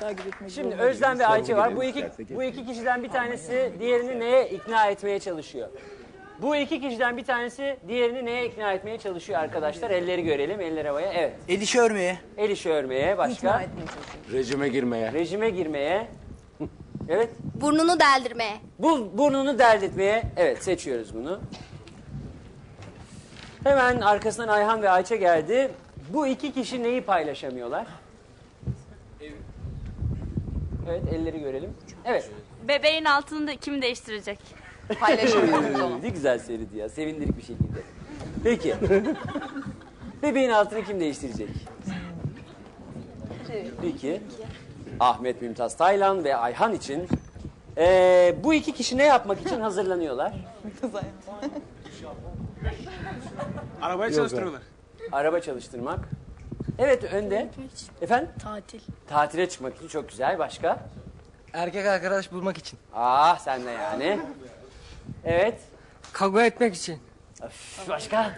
takip etmek Şimdi zorunda Özlem ve. Ayça var. Bu iki, bu iki kişiden bir tanesi diğerini neye ikna etmeye çalışıyor? Bu iki kişiden bir tanesi diğerini neye ikna etmeye çalışıyor arkadaşlar? Elleri görelim, eller havaya. Evet. El işi örmeye. El işi örmeye, başka? İkna etmeye çalışıyorum. Rejime girmeye. Rejime girmeye. Evet. Burnunu deldirmeye. Bu burnunu deldirtmeye. Evet, seçiyoruz bunu. Hemen arkasından Ayhan ve Ayça geldi. Bu iki kişi neyi paylaşamıyorlar? Evet, elleri görelim. Evet. Bebeğin altını da kim değiştirecek? Paylaşamıyoruz onu. Ne güzel seridi ya. Sevindirik bir şekilde. Peki. Bebeğin altını kim değiştirecek? Peki. Ahmet Mümtaz Taylan ve Ayhan için eee, bu iki kişi ne yapmak için hazırlanıyorlar? Arabayı çalıştırıyorlar. Araba çalıştırmak. Evet önde. Efendim? Tatil. Tatile çıkmak için çok güzel. Başka? Erkek arkadaş bulmak için. Ah sen de yani. Evet. Kavga etmek için. Öf, Başka?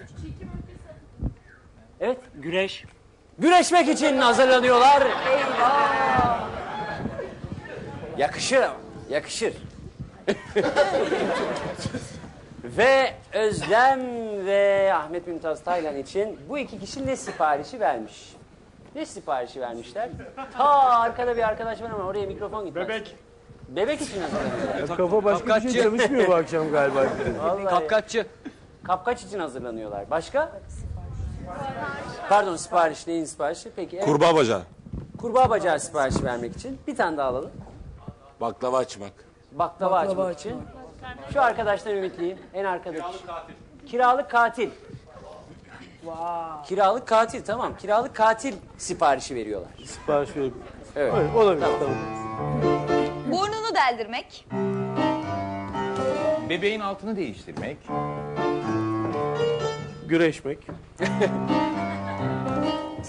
Evet. Güreş. Güreşmek için hazırlanıyorlar. Yakışır ama. Yakışır. ve Özlem ve Ahmet Mümtaz Taylan için bu iki kişi ne siparişi vermiş? Ne siparişi vermişler? Ta arkada bir arkadaş var ama oraya mikrofon gitmez. Bebek. Bebek için hazırlanıyorlar. Kafa başka bir şey çalışmıyor bu akşam galiba. Vallahi. Kapkaççı. Kapkaç için hazırlanıyorlar. Başka? Pardon sipariş neyin siparişi? Peki. Evet. Kurbağa bacağı. Kurbağa bacağı siparişi vermek için bir tane daha alalım. Baklava açmak. Baklava, açmak için. Şu arkadaştan ümitliyim. En arkadaki. Kiralık katil. Kiralık katil. Kiralık katil tamam. Kiralık katil siparişi veriyorlar. Sipariş verip. Evet. Evet, olabilir tamam. Burnunu deldirmek. Bebeğin altını değiştirmek. Güreşmek.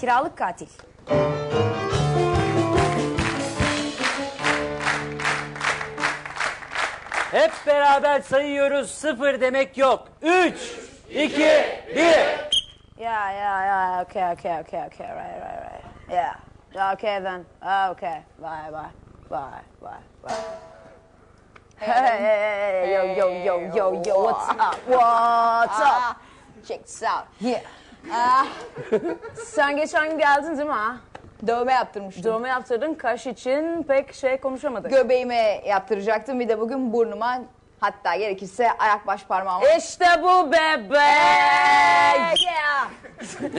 Kiralık katil. Hep beraber sayıyoruz. Sıfır demek yok. Üç, iki, bir. Yeah, yeah, yeah. Okay, okay, okay, okay. Right, right, right. Yeah. Okay then. Ah, Okay. Bye, bye. Bye, bye, bye. Hey, yo, yo, yo, yo, yo, what's up? What's up? Check this out. Yeah. Ah, sen geçen gün geldin değil mi ha? Dövme yaptırmıştım. Dövme yaptırdın, kaş için pek şey konuşamadık. Göbeğime yaptıracaktım bir de bugün burnuma hatta gerekirse ayak baş parmağıma. işte bu bebek! Yeah.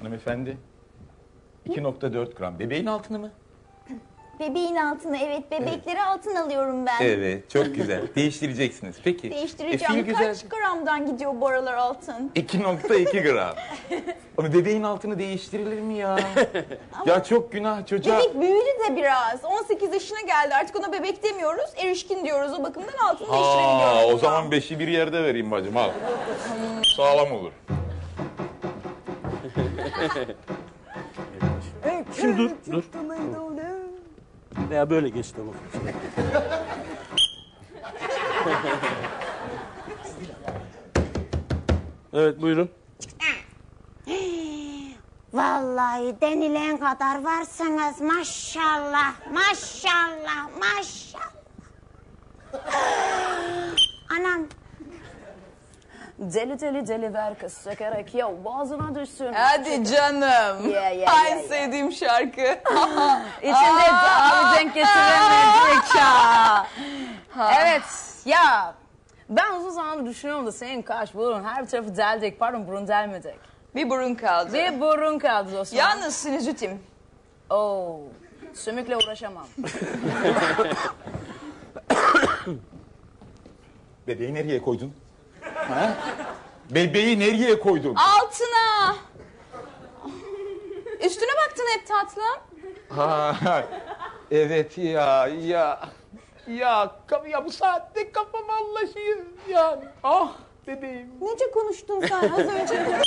Hanımefendi. 2.4 gram. Bebeğin altını mı? Bebeğin altına evet bebekleri altın alıyorum ben. Evet, çok güzel. Değiştireceksiniz. Peki. Değiştireceğim. E, fil güzel. Kaç gramdan gidiyor bu aralar altın? 2.2 gram. Ama bebeğin altını değiştirilir mi ya? ya çok günah çocuğa. Bebek büyüdü de biraz. 18 yaşına geldi. Artık ona bebek demiyoruz. Erişkin diyoruz. O bakımdan altını Aa, değiştirebiliyoruz. o zaman beşi bir yerde vereyim bacım al. Sağlam olur. Şimdi dur, dur. Veya böyle geç tamam. Evet buyurun. Vallahi denilen kadar varsınız maşallah maşallah maşallah. Anam Deli deli deli ver kız çekerek ya boğazına düşsün. Hadi canım. Yeah, yeah, en yeah, sevdiğim şarkı. İçinde daha denk getiremedik ya. evet ya ben uzun zamandır düşünüyorum da senin kaş burun her tarafı deldik pardon burun delmedik. bir burun kaldı. Bir burun kaldı dostum. Yalnız sinüzitim. Oo, sümükle uğraşamam. Bebeği nereye koydun? Ha? Bebeği nereye koydun? Altına. Üstüne baktın hep tatlım. Ha, evet ya ya ya ya bu saatte kafam allaşıyor ya ah bebeğim. nece konuştun sen az önce?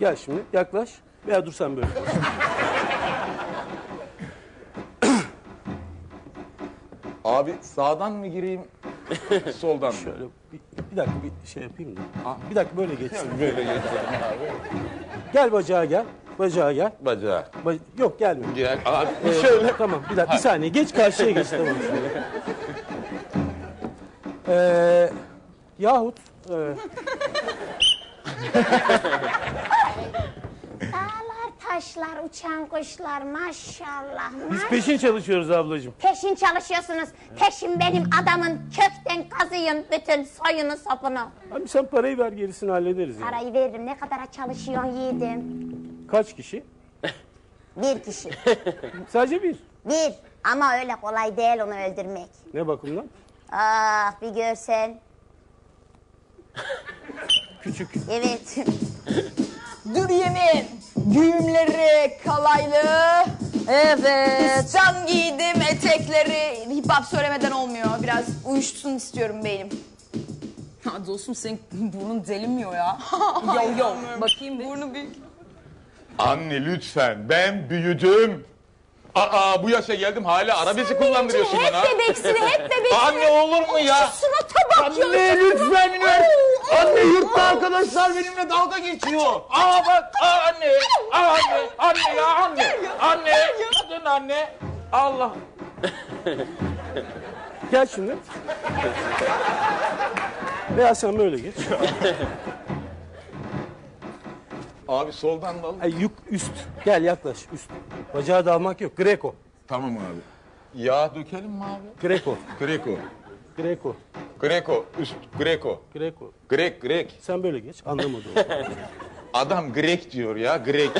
Gel şimdi yaklaş. Veya dur sen böyle. Abi sağdan mı gireyim soldan mı? Şöyle bir Bir dakika bir şey yapayım da. Bir dakika böyle geç. böyle geç. Gel bacağa gel. Bacağa gel. Bacağı. Ba- Yok gelme. Gel abi Ee, şöyle. Tamam bir dakika bir saniye geç karşıya geç tamam şöyle. Ee, yahut e, uçan kuşlar maşallah. biz maş- peşin çalışıyoruz ablacığım. Peşin çalışıyorsunuz. Peşin benim adamın kökten kazıyın bütün soyunu sopunu. Abi sen parayı ver gerisini hallederiz yani. Parayı veririm. Ne kadara çalışıyorsun yiğidim? Kaç kişi? Bir kişi. Sadece bir. Bir. Ama öyle kolay değil onu öldürmek. Ne bakımdan? Ah bir görsen. Küçük. Evet. Dur yemin. Düğümleri kalaylı. Evet. Fistan giydim etekleri. Hip hop söylemeden olmuyor. Biraz uyuşsun istiyorum beynim. Ha dostum senin burnun delinmiyor ya. yo yo. Bakayım bir. Burnu büyük. Anne lütfen ben büyüdüm. Aa bu yaşa geldim hala arabesi kullandırıyorsun hep bana. bebeksin, hep bebeksin. Anne olur mu ya? Surata bak ya. Anne lütfen lütfen. Anne yurtta arkadaşlar benimle dalga geçiyor. Aa bak aa anne. Aa anne. Anne ya anne. Anne. Kadın anne. Allah. Gel şimdi. Veya sen böyle geç. Abi soldan dal. Ay, yuk, üst. Gel yaklaş üst. Bacağı dalmak yok. Greco. Tamam abi. Yağ dökelim mi abi? Greco. Greco. Greco. Greco. Üst. Greco. Greco. Grek, Grek. Sen böyle geç. Anlamadım. Adam Grek diyor ya, Grek.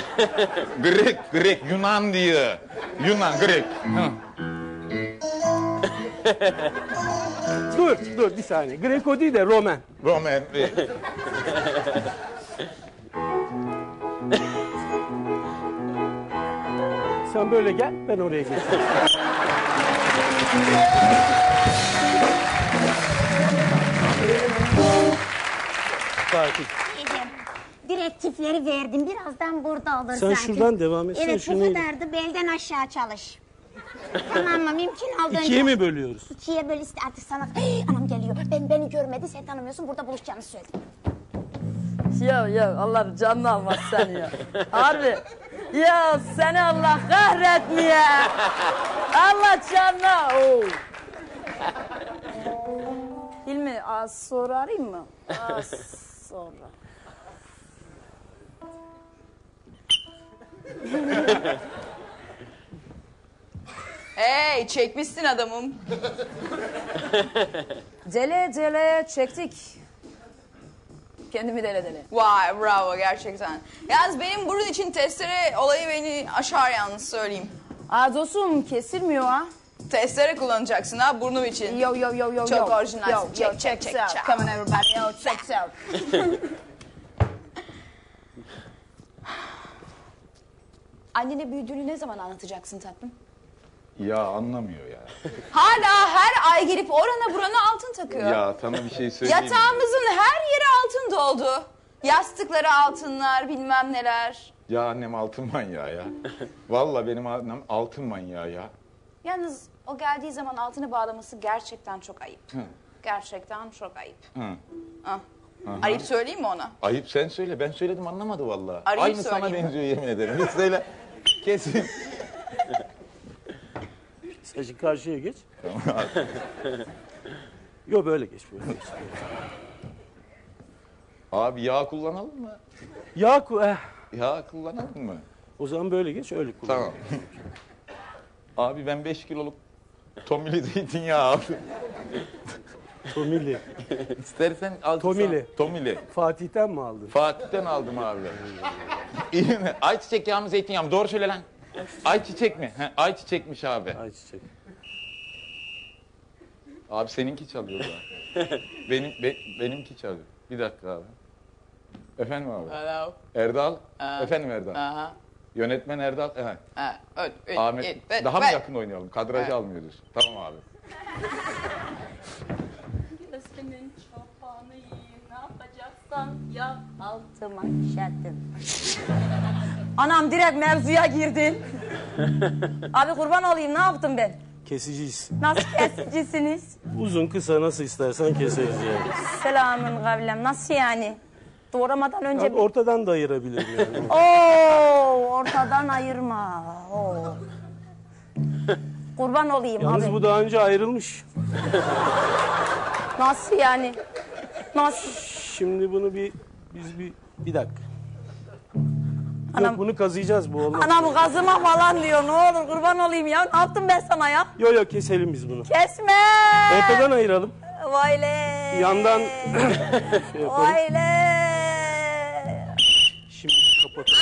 Grek, Grek, Yunan diyor. Yunan, Grek. Hı. dur, dur bir saniye. Greco değil de Roman. Roman. Sen böyle gel, ben oraya geçeyim. Yiğidim, Direktifleri verdim. Birazdan burada olur Sen zaten. şuradan devam etsene, Evet şunu- bu kadardı. Belden aşağı çalış. tamam mı? Mümkün olduğunca. İkiye mi bölüyoruz? İkiye böyle iste artık sana. Hey, anam geliyor. Ben beni görmedi. Sen tanımıyorsun. Burada buluşacağını söyle. Ya ya Allah canını almaz sen ya. Harbi. Ya seni Allah kahretmeye. Allah canına. Oo. Hilmi az sonra arayayım mı? Az sonra. Hey çekmişsin adamım. Cele cele çektik. Kendimi dele dele. Vay bravo gerçekten. Yalnız benim burun için testere olayı beni aşar yalnız söyleyeyim. Aa dostum kesilmiyor ha. Testere kullanacaksın ha burnum için. Yo yo yo yo Çok yo. orijinalsin. Yo, Check, yo, check, check check, out. check. Come on everybody. Yo, check out. Annene büyüdüğünü ne zaman anlatacaksın tatlım? Ya anlamıyor ya. Hala her ay gelip orana burana altın takıyor. Ya sana bir şey söyleyeyim. mi? Yatağımızın her yeri altın doldu. Yastıkları altınlar bilmem neler. Ya annem altın manyağı ya. Vallahi benim annem altın manyağı ya. Yalnız o geldiği zaman altını bağlaması gerçekten çok ayıp. Hı. Gerçekten çok ayıp. Hı. Ah. Arayıp söyleyeyim mi ona? Ayıp sen söyle. Ben söyledim anlamadı vallahi. Arayıp Aynı sana söyleyeyim. benziyor yemin ederim. Hiç söyle. Kesin. Sen şimdi karşıya geç. Yo böyle geç böyle geç. Abi yağ kullanalım mı? Ya ku- eh, Yağ kullanalım mı? o zaman böyle geç öyle kullan. Tamam. Abi ben 5 kiloluk tomili zeytinyağı aldım. Tomili. İstersen al. Tomili. Tomili. Fatih'ten mi aldın? Fatih'ten aldım abi. İyi mi? Ayçiçek yağı mı zeytinyağı mı? Doğru söyle lan. Ayçiçek mi? He, ayçiçekmiş abi. Ayçiçek. Abi seninki çalıyor da. Benim be- benimki çalıyor. Bir dakika abi. Efendim abi. Hello. Erdal. Efendim Erdal. Aha. Yönetmen Erdal. He. Ha, öt, öt, Ahmet. öt, öt, Daha mı öt. yakın oynayalım? Kadrajı Evet. almıyoruz. Tamam abi. Gözümün çobanıyım ne yapacaksan yap. Altıma işettim. Anam direkt mevzuya girdin. Abi kurban olayım ne yaptım ben? kesiciyiz. Nasıl kesicisiniz? Uzun kısa nasıl istersen keseriz yani. Selamın kavlem. Nasıl yani? Doğramadan önce... Yani ortadan da ayırabilirim yani. Oo, ortadan ayırma. Oo. Kurban olayım Yalnız abi. bu daha önce ayrılmış. Nasıl yani? Nasıl? Şimdi bunu bir biz bir bir dakika. Anam- Yok bunu kazıyacağız bu olmaz. Anam gazıma falan diyor. Ne olur kurban olayım ya. Ne yaptım ben sana ya? Yok yok keselim biz bunu. Kesme. Ortadan ayıralım. Vay le. Yandan şey. Vay le. Şimdi kapatalım.